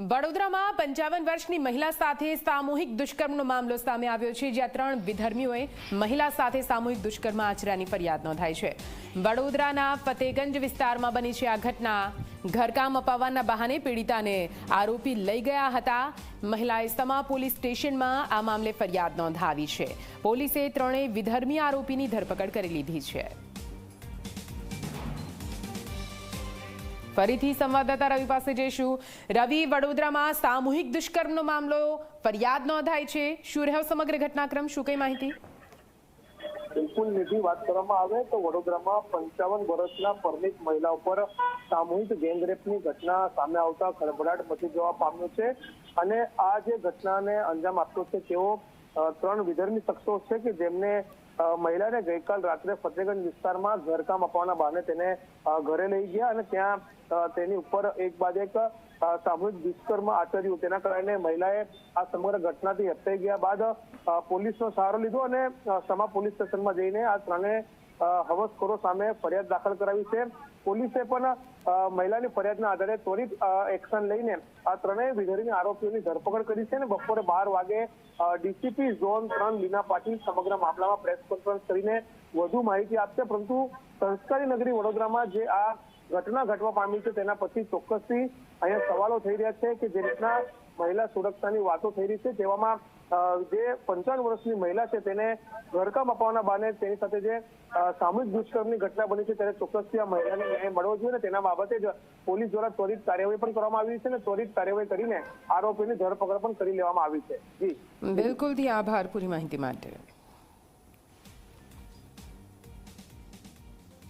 વડોદરામાં પંચાવન વર્ષની મહિલા સાથે સામૂહિક દુષ્કર્મનો મામલો સામે આવ્યો છે, જ્યાં ત્રણ વિધર્મીઓએ મહિલા સાથે સામૂહિક દુષ્કર્મ આચર્યાની ફરિયાદ નોંધાઈ છે. વડોદરાના ફતેગંજ વિસ્તારમાં બની છે આ ઘટના. ઘરકામ અપાવવાના બહાને પીડિતાને આરોપી લઈ ગયા હતા. મહિલાએ સમા પોલીસ સ્ટેશનમાં આ મામલે ફરિયાદ નોંધાવી છે. પોલીસે ત્રણેય વિધર્મી આરોપીની ધરપકડ કરી લીધી છે. ફરીથી સંવાદદાતા રવિ પાસે જઈશું. રવિ, વડોદરામાં સામૂહિક દુષ્કર્મનો મામલો ફરિયાદ નોંધાય છે. શું રહ્યો સમગ્ર ઘટનાક્રમ? શું કઈ માહિતી? બિલકુલ નિધિ, વાત કરવામાં આવે તો વડોદરામાં પંચાવન વર્ષના પરમિત મહિલા ઉપર સામૂહિક ગેંગરેપની ઘટના સામે આવતા ખળભળાટ મચી જવા પામ્યો છે. અને આ જે ઘટનાને અંજામ આપ્યો છે, તેઓ ત્રણ વિધર્મી શખ્સો છે કે જેમને મહિલાને ગઈકાલ રાત્રે ફતેગંજ વિસ્તારમાં ઘરકામ આપવાના બહાને તેને ઘરે લઈ ગયા અને ત્યાં તેની ઉપર એક બાદ એક સામૂહિક દુષ્કર્મ આચર્યું. તેના કારણે મહિલાએ આ સમગ્ર ઘટનાથી હત્યાઈ ગયા બાદ પોલીસનો સહારો લીધો અને સમા પોલીસ સ્ટેશનમાં જઈને આ ત્રણેય અ, હવસખોરો સામે ફરિયાદ દાખલ કરાવી છે. પોલીસે પણ મહિલાની ફરિયાદના આધારે ત્વરિત એક્શન લઈને આ ત્રણેય વિધર્મી આરોપીઓની ધરપકડ કરી છે અને બપોરે બાર વાગે ડીસીપી ઝોન ત્રણ લીના પાટીલ સમગ્ર મામલામાં પ્રેસ કોન્ફરન્સ કરીને વધુ માહિતી આપશે. પરંતુ સંસ્કારી નગરી વડોદરામાં જે આ ઘટના ઘટવા પામી છે, તેના પછી ચોક્કસથી અહીંયા સવાલો થઈ રહ્યા છે કે જે રીતના મહિલા સુરક્ષાની વાતો થઈ રહી છે તેવામાં જે પંચાવન વર્ષની મહિલા છે, તેને ઘરકામ અપાવવાના બાને તેની સાથે જે સામૂહિક દુષ્કર્મની ઘટના બની છે, ત્યારે ચોક્કસથી આ મહિલાને ન્યાય મળવો જોઈએ અને તેના બાબતે જ પોલીસ દ્વારા ત્વરિત કાર્યવાહી પણ કરવામાં આવી છે અને ત્વરિત કાર્યવાહી કરીને આરોપીની ધરપકડ પણ કરી લેવામાં આવી છે. જી. બિલકુલથી આભાર પૂરી માહિતી માટે.